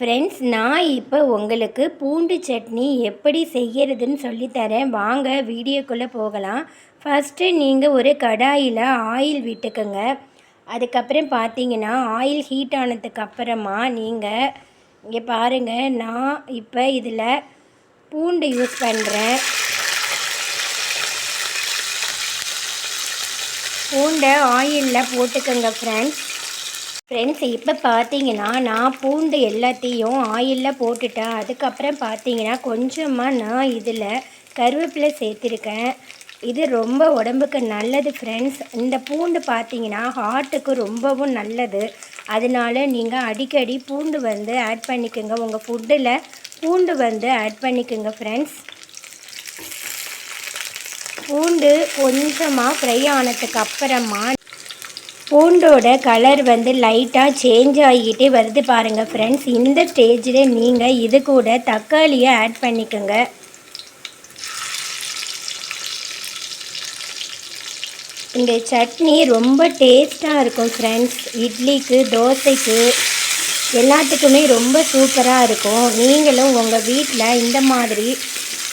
Friends நான் இப்போ உங்களுக்கு பூண்டு சட்னி எப்படி செய்கிறதுன்னு சொல்லித்தரேன். வாங்க வீடியோக்குள்ளே போகலாம். ஃபஸ்ட்டு நீங்கள் ஒரு கடாயில் ஆயில் விட்டுக்கோங்க. அதுக்கப்புறம் பார்த்தீங்கன்னா ஆயில் ஹீட் ஆனதுக்கு அப்புறமா நீங்கள் இங்கே பாருங்கள் நான் இப்போ இதில் பூண்டு யூஸ் பண்ணுறேன் பூண்டை ஆயிலில் போட்டுக்கோங்க ஃப்ரெண்ட்ஸ் ஃப்ரெண்ட்ஸ் இப்போ பார்த்தீங்கன்னா நான் பூண்டு எல்லாத்தையும் ஆயிலில் போட்டுட்டேன். அதுக்கப்புறம் பார்த்தீங்கன்னா கொஞ்சமாக நான் இதில் கருவேப்பிலை சேர்த்துருக்கேன். இது ரொம்ப உடம்புக்கு நல்லது ஃப்ரெண்ட்ஸ் இந்த பூண்டு பார்த்தீங்கன்னா ஹார்ட்டுக்கு ரொம்பவும் நல்லது. அதனால நீங்கள் அடிக்கடி பூண்டு வந்து ஆட் பண்ணிக்கோங்க. உங்கள் ஃபுட்டில் பூண்டு வந்து ஆட் பண்ணிக்கோங்க ஃப்ரெண்ட்ஸ் பூண்டு கொஞ்சமாக ஃப்ரை ஆனதுக்கு அப்புறமா பூண்டோட கலர் வந்து லைட்டாக சேஞ்ச் ஆகிக்கிட்டே வருது பாருங்கள் ஃப்ரெண்ட்ஸ் இந்த ஸ்டேஜில் நீங்கள் இது கூட தக்காளியை ஆட் பண்ணிக்கோங்க. இந்த சட்னி ரொம்ப டேஸ்ட்டாக இருக்கும் ஃப்ரெண்ட்ஸ் இட்லிக்கு தோசைக்கு எல்லாத்துக்குமே ரொம்ப சூப்பராக இருக்கும். நீங்களும் உங்கள் வீட்டில் இந்த மாதிரி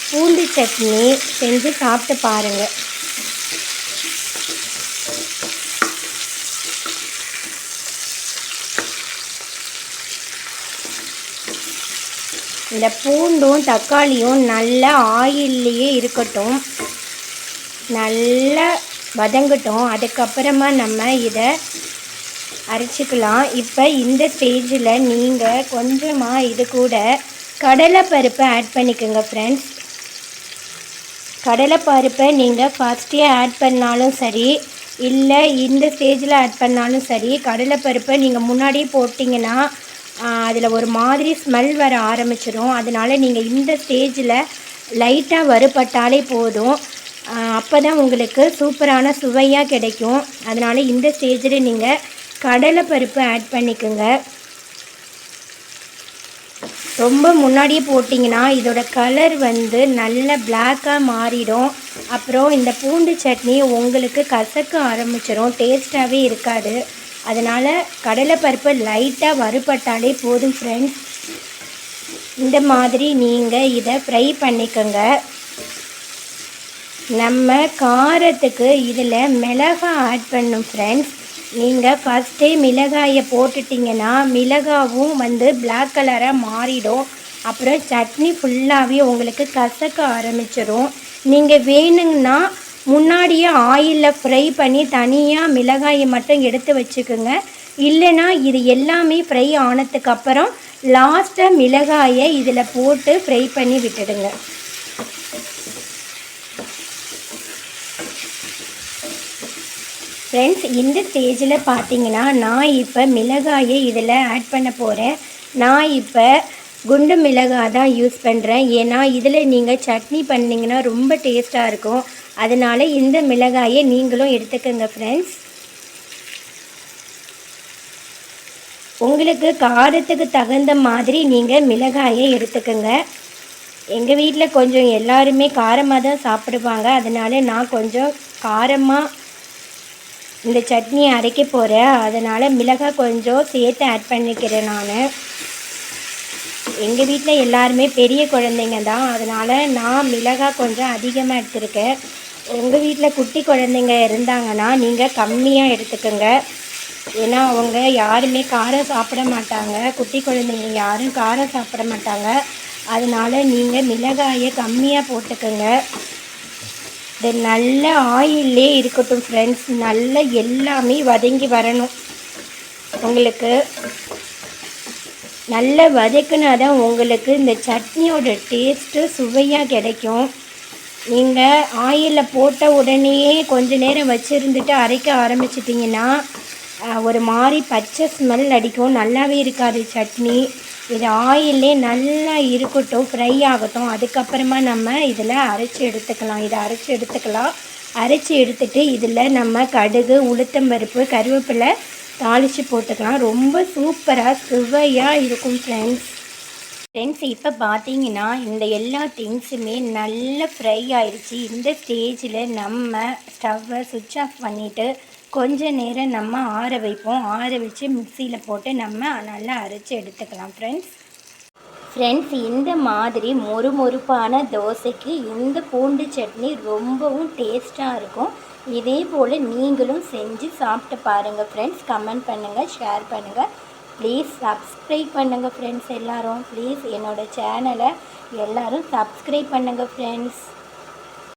பூண்டு சட்னி செஞ்சு சாப்பிட்டு பாருங்கள் இந்த பூண்டும் தக்காளியும் நல்லா ஆயில்லையே இருக்கட்டும். நல்லா வதங்கட்டும். அதுக்கப்புறமா நம்ம இதை அரைச்சிக்கலாம். இப்போ இந்த ஸ்டேஜில் நீங்கள் கொஞ்சமாக இது கூட கடலைப்பருப்பை ஆட் பண்ணிக்கோங்க ஃப்ரெண்ட்ஸ் கடலைப்பருப்பை நீங்கள் ஃபஸ்ட்டே ஆட் பண்ணாலும் சரி இல்லை இந்த ஸ்டேஜில் ஆட் பண்ணாலும் சரி கடலைப்பருப்பை நீங்கள் முன்னாடியே போட்டிங்கன்னா அதில் ஒரு மாதிரி ஸ்மெல் வர ஆரம்பிச்சிடும் அதனால் நீங்கள் இந்த ஸ்டேஜில் லைட்டாக வறுபட்டாலே போதும். அப்போ தான் உங்களுக்கு சூப்பரான சுவையாக கிடைக்கும். அதனால் இந்த ஸ்டேஜில் நீங்கள் கடலைப்பருப்பு ஆட் பண்ணிக்கோங்க. ரொம்ப முன்னாடியே போட்டிங்கன்னா இதோட கலர் வந்து நல்ல பிளாக்காக மாறிடும். அப்புறம் இந்த பூண்டு சட்னி உங்களுக்கு கசக்க ஆரம்பிச்சிடும் டேஸ்ட்டாகவே இருக்காது. அதனால் கடலைப்பருப்பு லைட்டாக வறுபட்டாலே போதும் ஃப்ரெண்ட்ஸ் இந்த மாதிரி நீங்கள் இதை ஃப்ரை பண்ணிக்கோங்க. நம்ம காரத்துக்கு இதில் மிளகாய் ஆட் பண்ணும் ஃப்ரெண்ட்ஸ் நீங்கள் ஃபஸ்ட்டே மிளகாயை போட்டுட்டிங்கன்னா மிளகாவும் வந்து பிளாக் கலராக மாறிடும். அப்புறம் சட்னி ஃபுல்லாகவே உங்களுக்கு கசக்க ஆரம்பிச்சிடும் நீங்கள் வேணுங்கன்னா முன்னாடியே ஆயிலில் ஃப்ரை பண்ணி தனியாக மிளகாயை மட்டும் எடுத்து வச்சுக்கோங்க. இல்லைன்னா இது எல்லாமே ஃப்ரை ஆனதுக்கப்புறம் லாஸ்ட்டாக மிளகாயை இதில் போட்டு ஃப்ரை பண்ணி விட்டுடுங்க. ஃப்ரெண்ட்ஸ் இந்த ஸ்டேஜில் பார்த்தீங்கன்னா நான் இப்போ மிளகாயை இதில் ஆட் பண்ண போகிறேன் நான் இப்போ குண்டு மிளகாய் தான் யூஸ் பண்ணுறேன் ஏன்னா இதில் நீங்கள் சட்னி பண்ணிங்கன்னா ரொம்ப டேஸ்ட்டாக இருக்கும். அதனால் இந்த மிளகாயை நீங்களும் எடுத்துக்கோங்க ஃப்ரெண்ட்ஸ் உங்களுக்கு காரத்துக்கு தகுந்த மாதிரி நீங்கள் மிளகாயை எடுத்துக்கோங்க. எங்கள் வீட்டில் கொஞ்சம் எல்லாருமே காரமாக தான் சாப்பிடுவாங்க. அதனால் நான் கொஞ்சம் காரமாக இந்த சட்னியை அரைக்க போகிறேன் அதனால் மிளகாய் கொஞ்சம் சேர்த்து ஆட் பண்ணிக்கிறேன் நான். எங்கள் வீட்டில் எல்லாருமே பெரிய குழந்தைங்க தான். அதனால் நான் மிளகாய் கொஞ்சம் அதிகமாக எடுத்திருக்கேன். உங்கள் வீட்டில் குட்டி குழந்தைங்க இருந்தாங்கன்னா நீங்கள் கம்மியாக எடுத்துக்கோங்க. ஏன்னா அவங்க யாருமே காரம் சாப்பிட மாட்டாங்க. குட்டி குழந்தைங்க யாரும் காரம் சாப்பிட மாட்டாங்க. அதனால் நீங்கள் மிளகாயை கம்மியாக போட்டுக்கோங்க. இது நல்ல ஆயிலே இருக்கட்டும் ஃப்ரெண்ட்ஸ் நல்ல எல்லாமே வதங்கி வரணும். உங்களுக்கு நல்லா வதக்குனா தான் உங்களுக்கு இந்த சட்னியோட டேஸ்ட்டு சுவையாக கிடைக்கும். நீங்கள் ஆயிலில் போட்ட உடனேயே கொஞ்ச நேரம் வச்சுருந்துட்டு அரைக்க ஆரம்பிச்சிட்டிங்கன்னா ஒரு மாதிரி பச்சை ஸ்மெல் அடிக்கும். நல்லாவே இருக்காது சட்னி. இது ஆயிலே நல்லா இருக்கட்டும் ஃப்ரை ஆகட்டும். அதுக்கப்புறமா நம்ம இதில் அரைச்சி எடுத்துக்கலாம். இதை அரைச்சி எடுத்துக்கலாம். அரைச்சி எடுத்துட்டு இதில் நம்ம கடுகு உளுத்தம்பருப்பு கருவேப்பிலை தாளித்து போட்டுக்கலாம். ரொம்ப சூப்பராக சுவையாக இருக்கும் ஃப்ரெண்ட்ஸ் ஃப்ரெண்ட்ஸ் இப்போ பார்த்தீங்கன்னா இந்த எல்லா திங்ஸுமே நல்ல ஃப்ரை ஆயிடுச்சு இந்த ஸ்டேஜில் நம்ம ஸ்டவ்வை சுவிட்ச் ஆஃப் பண்ணிவிட்டு கொஞ்ச நேரம் நம்ம ஆற வைப்போம். ஆற வச்சு மிக்சியில் போட்டு நம்ம நல்லா அரைச்சி எடுத்துக்கலாம் ஃப்ரெண்ட்ஸ் ஃப்ரெண்ட்ஸ் இந்த மாதிரி மொறுமொறுப்பான தோசைக்கு இந்த பூண்டு சட்னி ரொம்பவும் டேஸ்ட்டாக இருக்கும். இதே போல் நீங்களும் செஞ்சு சாப்பிட்டு பாருங்கள் ஃப்ரெண்ட்ஸ் கமெண்ட் பண்ணுங்கள் ஷேர் பண்ணுங்கள் ப்ளீஸ் சப்ஸ்கிரைப் பண்ணுங்கள் ஃப்ரெண்ட்ஸ் எல்லோரும். ப்ளீஸ் என்னோடய சேனலை எல்லோரும் சப்ஸ்கிரைப் பண்ணுங்கள் ஃப்ரெண்ட்ஸ்